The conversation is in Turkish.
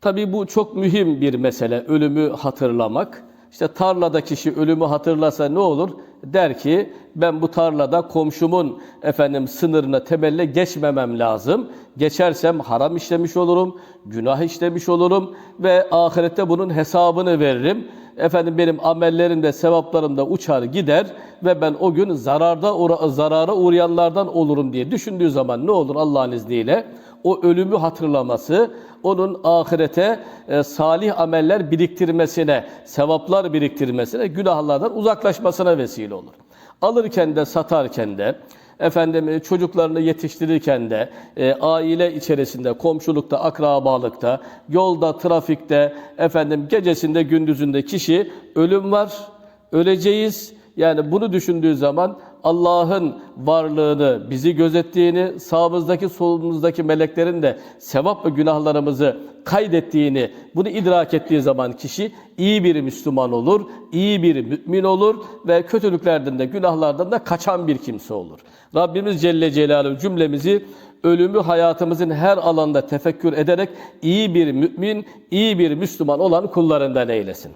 Tabii bu çok mühim bir mesele, ölümü hatırlamak. İşte tarlada kişi ölümü hatırlasa ne olur? Der ki ben bu tarlada komşumun efendim sınırına temelle geçmemem lazım. Geçersem haram işlemiş olurum, günah işlemiş olurum ve ahirette bunun hesabını veririm. Efendim benim amellerim de sevaplarım da uçar gider ve ben o gün zararda uğra- zarara uğrayanlardan olurum diye düşündüğü zaman ne olur Allah'ın izniyle? O ölümü hatırlaması, onun ahirete e, salih ameller biriktirmesine, sevaplar biriktirmesine, günahlardan uzaklaşmasına vesile olur. Alırken de satarken de, efendim e, çocuklarını yetiştirirken de, e, aile içerisinde, komşulukta, akrabalıkta, yolda, trafikte, efendim gecesinde, gündüzünde kişi ölüm var, öleceğiz. Yani bunu düşündüğü zaman Allah'ın varlığını, bizi gözettiğini, sağımızdaki solumuzdaki meleklerin de sevap ve günahlarımızı kaydettiğini, bunu idrak ettiği zaman kişi iyi bir Müslüman olur, iyi bir mümin olur ve kötülüklerden de günahlardan da kaçan bir kimse olur. Rabbimiz Celle Celaluhu cümlemizi ölümü hayatımızın her alanda tefekkür ederek iyi bir mümin, iyi bir Müslüman olan kullarından eylesin.